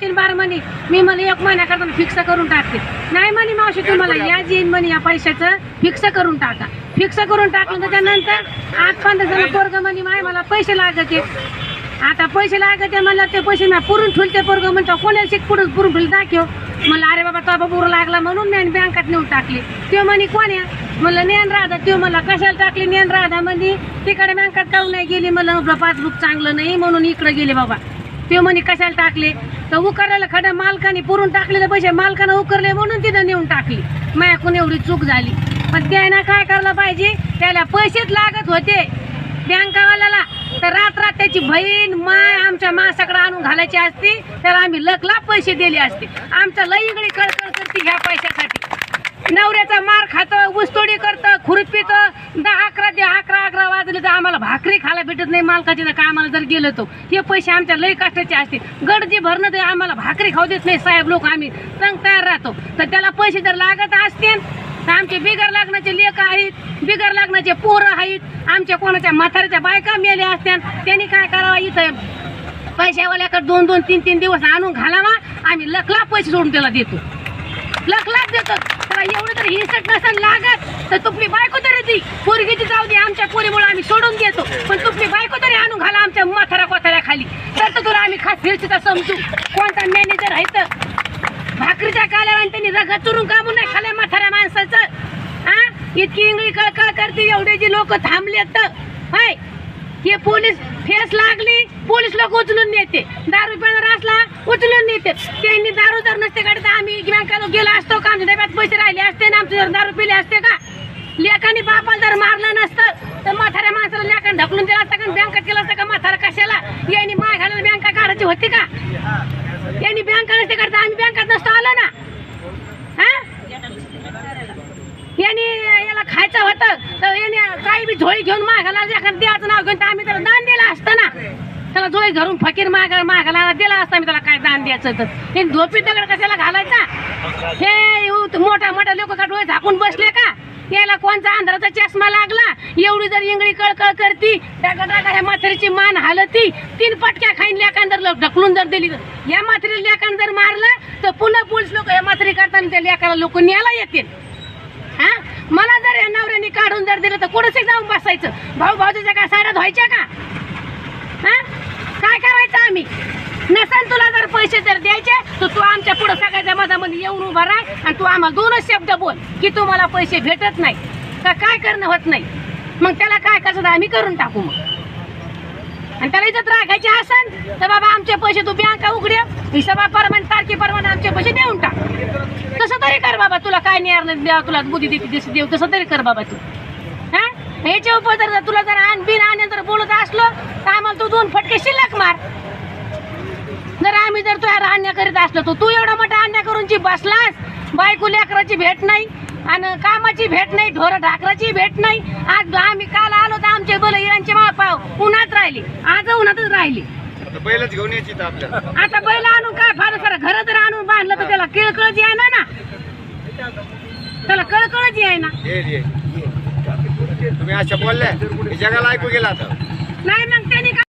तीन बार म्हणे मी मला एक महिन्या करता फिक्स करून टाकते. नाही म्हणे मावशी तुम्हाला याच येईन म्हणे या पैशाचं फिक्स करून टाका. फिक्स करून टाकलं त्याच्यानंतर आठ पंधरा जण पोरग म्हणे माय मला पैसे लागत. आता पैसे लागत मला ते पैसे मी पुरून ठेवले पोरग म्हणतो कोणाला शिक पुढं पुरून ठेवले दाखव. म्हणलं अरे बाबा तो बुर लागला म्हणून मी आणि बँकात नेऊन टाकली. ते म्हणे कोण आहे? म्हणलं नेन राधा. ते मला कशाला टाकली नेन राधा? म्हणजे तिकडे बँकात काहून नाही गेली? मला पासबुक चांगलं नाही म्हणून इकडे गेले बाबा. ते म्हणे कशाला टाकले? तर उकरायला खड्या मालकाने पुरून टाकलेले पैसे? मालकानं उकरले म्हणून तिथं नेऊन टाकली. मायाकून एवढी चूक झाली. पण त्यानं काय करायला पाहिजे? त्याला पैसेच लागत होते. बँकावाल्याला तर रात रात त्याची बहीण माय आमच्या माणसाकडे आणून घालायची असती तर आम्ही लखला पैसे दिले असते. आमचा लई इकडे कळकळ करते ह्या पैशासाठी. नवऱ्याचा मार खातं ऊसतोडी करतं खुरपीतं दहा अकरा ते अकरा अकरा वाजले तर आम्हाला भाकरी खायला भेटत नाही मालकाची तर कामाला जर गेलं तो हे पैसे आमच्या लई कष्टाचे असते गडजी भरणं ते आम्हाला भाकरी खाऊ देत नाही साहेब लोक आम्ही तंग तयार राहतो. तर त्याला पैसे जर लागत असतील. तर आमचे बिगर लागण्याचे लेख आहेत बिगर लागण्याचे पोरं आहेत. आमच्या कोणाच्या म्हाताऱ्याच्या बायका मेल्या असत्या. त्यांनी काय करावं इथं? पैशावाल्याकडे दोन दोन तीन तीन दिवस आणून घालावा. आम्ही लखला पैसे सोडून त्याला देतो. लखलाच देतो. एवढं तर हिंसक नसेल लागत. तर तुपली बायको तरी ती पोरगीची जाऊ दे आमच्या पोरीमुळे आम्ही सोडून देतो. पण तुपली बायको तरी आणून घाला आमच्या माथारा कोथाऱ्या खाली तर तुला आम्ही खास फिरचिता समजू. कोणता मॅनेजर आहे तर? भाकरीच्या काल्यावर त्यांनी रग चुरून कामून नाही खाल्या माथाऱ्या माणसाचं. हा इतकी इंगळी कळकळ करते एवढे जे लोक थांबलेत तर. हाय हे पोलीस फेस लागली पोलीस लोक उचलून नेते. दारू पिणार असला उचलून नेते. त्यांनी दारू जर नसते काढता आम्ही बँकाला गेला असतो. पैसे राहिले असते ना आमचे जर दारू पिले असते का? लेखानी बापाला जर मारलं नसतं तर म्हाताऱ्या माणसाला लेखाने ढकलून दिला असता का बँकात केलं असतं का म्हातारा कशाला? यांनी माय घालायला बँका काढायची होती का? यांनी बँका नसते काढता आम्ही बँकात नसतो आलो ना? हा? यांनी याला खायचं होतं तर याने काही बी झोळी घेऊन मागायला एखादं देवाचं नाव घेऊन तर आम्ही त्याला दान दिलं असतं ना? त्याला झोळी घरून फकीर मागायला मागायला दिला असता मी त्याला काय दान द्यायचं तर हे झोपी दगड कशाला घालायचा? हे मोठा मोठा लोक का डोळे झाकून बसले का? याला कोणचा अंधाराचा चष्मा लागला? एवढी जर इंगळी कळकळ करती टाका टाका ह्या माथेरीची मान हालती तीन पटक्या खाईन लेखान जर ढकलून जर दिली तर. या माथेरी लेखान जर मारलं तर पुन्हा पोलीस लोक या माथेरी करताना त्या लेखाला लोक न्यायला येतील. हा? मला जर या नवऱ्याने काढून जर दिलं तर कुठंच जाऊन बसायचं? भाऊ भाऊच्या काय साड्या धुवायच्या का? हा? काय करायचं आम्ही? नसेल तुला जर पैसे जर द्यायचे तर तू आमच्या पुढे सगळ्याच्या मधामध्ये येऊन उभा राह आणि तू आम्हाला दोनच शब्द बोल की तुम्हाला पैसे भेटत नाही. का काय करणं होत नाही? मग त्याला काय कसं आम्ही करून टाकू मग? आणि त्याला इथं राखायचे असन तर बाबा आमचे पैसे तू बँका परमान तारखे परमान आमचे पैसे देऊन टाक. तसं तरी कर बाबा तुला काय नाही द्या तुला बुद्धी देते तसं देऊ तसं तरी कर बाबा तू. हा? ह्याच्या उपर जर तुला जर आण बिन आण जर बोलत असलो तर आम्हाला तू दोन फटके शिल्लक मार. आम्ही जर तुझ्या अन्याय करीत असलो तर तू एवढा मोठा अन्याय करून जी बसलास बायको लेकराची भेट नाही आणि कामाची भेट नाही ढोर ढाकराची भेट नाही. आज आम्ही काल आलो तर आमचे बोल इरांचे मापाव उन्हात राहिली आज उन्हातच राहिली. आता घेऊन यायची बैल आणून काय फार सारं घर जर आणून बांधलं तर त्याला किळकळ जी आहे ना. ना त्याला कळकळ जी आहे ना तुम्ही अशा बोलल्या जगाला ऐकू गेला नाही मग